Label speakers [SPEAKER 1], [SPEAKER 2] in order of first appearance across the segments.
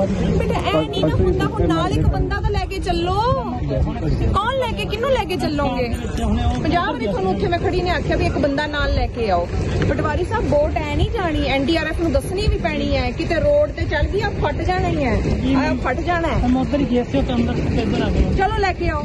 [SPEAKER 1] ਬੇਟਾ ਐ ਨਹੀਂ ਨਾ ਹੁੰਦਾ ਹੁਣ ਨਾਲ ਇੱਕ ਬੰਦਾ ਤਾਂ ਲੈ ਕੇ ਚੱਲੋ। ਕੌਣ ਲੈ ਕੇ ਕਿਹਨੂੰ ਲੈ ਕੇ ਚੱਲੋਗੇ? 50 ਵਾਰੀ ਤੁਹਾਨੂੰ ਉੱਥੇ ਮੈਂ ਖੜੀ ਨੇ ਆਖਿਆ ਵੀ ਇੱਕ ਬੰਦਾ ਨਾਲ ਲੈ ਕੇ ਆਓ। ਪਟਵਾਰੀ ਸਾਹਿਬ ਬੋਟ ਐ ਨਹੀਂ ਜਾਣੀ ਐਨਡੀਆਰਐਫ ਨੂੰ ਦੱਸਣੀ ਵੀ ਪੈਣੀ ਹੈ ਕਿਤੇ ਰੋਡ ਤੇ ਚੱਲ ਗਈ ਆ ਫਟ ਜਾਣਾ ਹੀ ਹੈ ਆ ਫਟ ਜਾਣਾ ਹੈ
[SPEAKER 2] ਹਮ ਉਧਰ ਹੀ ਗਏ ਸੀ ਉਹ ਕੰਮ ਦਾ
[SPEAKER 1] ਚਲੋ ਲੈ ਕੇ ਆਓ।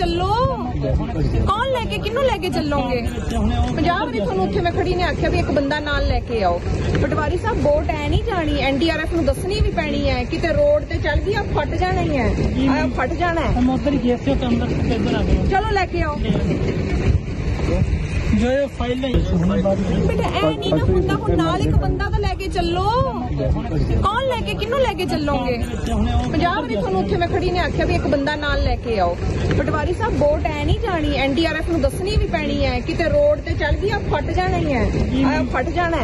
[SPEAKER 1] ਚੱਲੋ ਕੌਣ ਲੈ ਕੇ ਕਿਹਨੂੰ ਲੈ ਕੇ ਚੱਲੋਗੇ ਪੰਜਾਬ ਨੇ ਤੁਹਾਨੂੰ ਉੱਥੇ ਮੈਂ ਖੜੀ ਨੇ ਆਖਿਆ ਵੀ ਇੱਕ ਬੰਦਾ ਨਾਲ ਲੈ ਕੇ ਆਓ ਪਟਵਾਰੀ ਸਾਹਿਬ ਵੋਟ ਐ ਨਹੀਂ ਜਾਣੀ ਐਨਡੀਆਰਐਫ ਨੂੰ ਦੱਸਣੀ ਵੀ ਪੈਣੀ ਹੈ ਕਿਤੇ ਰੋਡ ਤੇ ਚੱਲ ਗਈ ਆ ਫਟ ਜਾਣਾ ਹੀ ਹੈ ਆ ਫਟ ਜਾਣਾ ਹੈ
[SPEAKER 2] हम उधर गए थे तो अंदर से इधर आ गए
[SPEAKER 1] ਚਲੋ ਲੈ ਕੇ ਆਓ
[SPEAKER 2] ਜੋ ਫਾਈਲ ਨਹੀਂ
[SPEAKER 1] ਬੇਟਾ ਐ ਨਹੀਂ ਨਾ ਹੁੰਦਾ ਹੁਣ ਨਾਲ ਇੱਕ ਬੰਦਾ ਤਾਂ ਲੈ ਕੇ ਚੱਲੋ। ਕੌਣ ਲੈ ਕੇ ਕਿਹਨੂੰ ਲੈ ਕੇ ਚੱਲੋਗੇ? 50 ਵਾਰੀ ਤੁਹਾਨੂੰ ਉੱਥੇ ਦੱਸਣੀ ਵੀ ਪੈਣੀ ਹੈ। ਕਿਤੇ ਰੋਡ ਤੇ ਚੱਲ ਆ ਫਟ ਜਾਣਾ ਹੀ ਹੈ। ਫਟ ਜਾਣਾ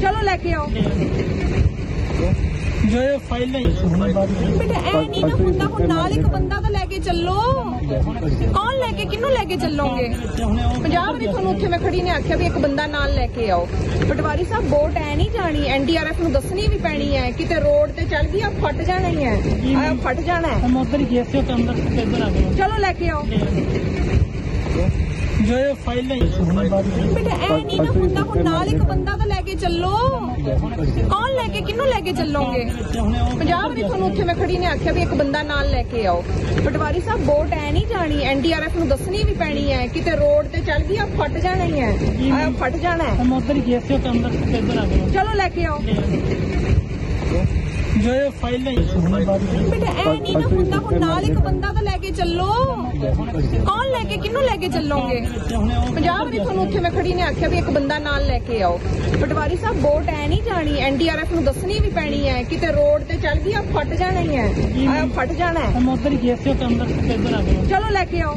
[SPEAKER 1] ਚਲੋ ਲੈ ਕੇ ਆਓ।
[SPEAKER 2] ਜੋ
[SPEAKER 1] ਬੇਟਾ ਹੁੰਦਾ ਹੁਣ ਨਾਲ ਇੱਕ ਬੰਦਾ ਚੱਲੋ। ਕੌਣ ਲੈ ਕੇ ਕਿਹਨੂੰ ਲੈ ਕੇ ਚੱਲੋਗੇ? ਪੰਜਾਬ ਵਾਰੀ ਤੁਹਾਨੂੰ ਉੱਥੇ ਮੈਂ ਖੜੀ ਨੇ ਆਖਿਆ ਵੀ ਇੱਕ ਬੰਦਾ ਨਾਲ ਲੈ ਕੇ ਆਓ। ਪਟਵਾਰੀ ਸਾਹਿਬ ਬੋਟ ਐ ਨਹੀਂ ਜਾਣੀ। ਐਨਡੀਆਰਐਫ ਨੂੰ ਦੱਸਣੀ ਵੀ ਪੈਣੀ ਹੈ ਕਿਤੇ ਰੋਡ ਤੇ ਚੱਲ ਗਈ ਆ ਫਟ ਜਾਣਾ ਹੀ ਹੈ ਆ ਫਟ ਜਾਣਾ ਹੈ ਚਲੋ ਲੈ ਕੇ ਆਓ।
[SPEAKER 2] ਜੋ ਇਹ ਫਾਈਲ ਨਹੀਂ
[SPEAKER 1] ਬੇਟਾ ਐ ਨਹੀਂ ਨਾ ਹੁੰਦਾ ਹੁਣ ਨਾਲ ਇੱਕ ਬੰਦਾ ਤਾਂ ਲੈ ਕੇ ਚੱਲੋ। ਕੌਣ ਲੈ ਕੇ ਕਿਹਨੂੰ ਲੈ ਕੇ ਚੱਲੋਗੇ? 50 ਵਾਰੀ ਤੁਹਾਨੂੰ ਉੱਥੇ ਮੈਂ ਖੜੀ ਨੇ ਆਖਿਆ ਵੀ ਇੱਕ ਬੰਦਾ ਨਾਲ ਲੈ ਕੇ ਆਓ। ਪਟਵਾਰੀ ਸਾਹਿਬ ਬੋਟ ਐ ਨਹੀਂ ਜਾਣੀ ਐਨਡੀਆਰਐਫ ਨੂੰ ਦੱਸਣੀ ਵੀ ਪੈਣੀ ਹੈ ਕਿਤੇ ਰੋਡ ਤੇ ਚੱਲ ਗਈ ਆ ਫਟ ਜਾਣਾ ਹੀ ਹੈ। ਆ ਫਟ ਜਾਣਾ ਹੈ।
[SPEAKER 2] ਹਮ ਉਧਰ ਹੀ ਗਏ ਸੀ ਉਹ ਕੰਮ ਦਾ
[SPEAKER 1] ਚਲੋ ਲੈ ਕੇ ਆਓ।
[SPEAKER 2] ਜੋ ਇਹ ਫਾਈਲ ਨਹੀਂ
[SPEAKER 1] ਬਟ ਐ ਨਹੀਂ ਨਾ ਹੁੰਦਾ ਹੁਣ ਨਾਲ ਇੱਕ ਬੰਦਾ ਤਾਂ ਲੈ ਕੇ ਚੱਲੋ। ਕੌਣ ਲੈ ਕੇ ਕਿਹਨੂੰ ਲੈ ਕੇ ਚੱਲੋਗੇ? 50 ਵਾਰੀ ਤੁਹਾਨੂੰ ਉੱਥੇ ਮੈਂ ਖੜੀ ਨੇ ਆਖਿਆ ਵੀ ਇੱਕ ਬੰਦਾ ਨਾਲ ਲੈ ਕੇ ਆਓ। ਪਟਵਾਰੀ ਸਾਹਿਬ ਬੋਟ ਐ ਨਹੀਂ ਜਾਣੀ ਐਨਡੀਆਰਐਫ ਨੂੰ ਦੱਸਣੀ ਵੀ ਪੈਣੀ ਹੈ। ਕਿਤੇ ਰੋਡ ਤੇ ਚੱਲ ਗਈ ਆ ਫਟ ਜਾਣਾ ਹੀ ਹੈ। ਆ ਫਟ ਜਾਣਾ ਹੈ। ਮੈਂ ਉਧਰ ਹੀ
[SPEAKER 2] ਗਿਆ ਸੀ ਉਹ ਕੰਮ ਦਾ
[SPEAKER 1] ਚਲੋ ਲੈ ਕੇ ਆਓ।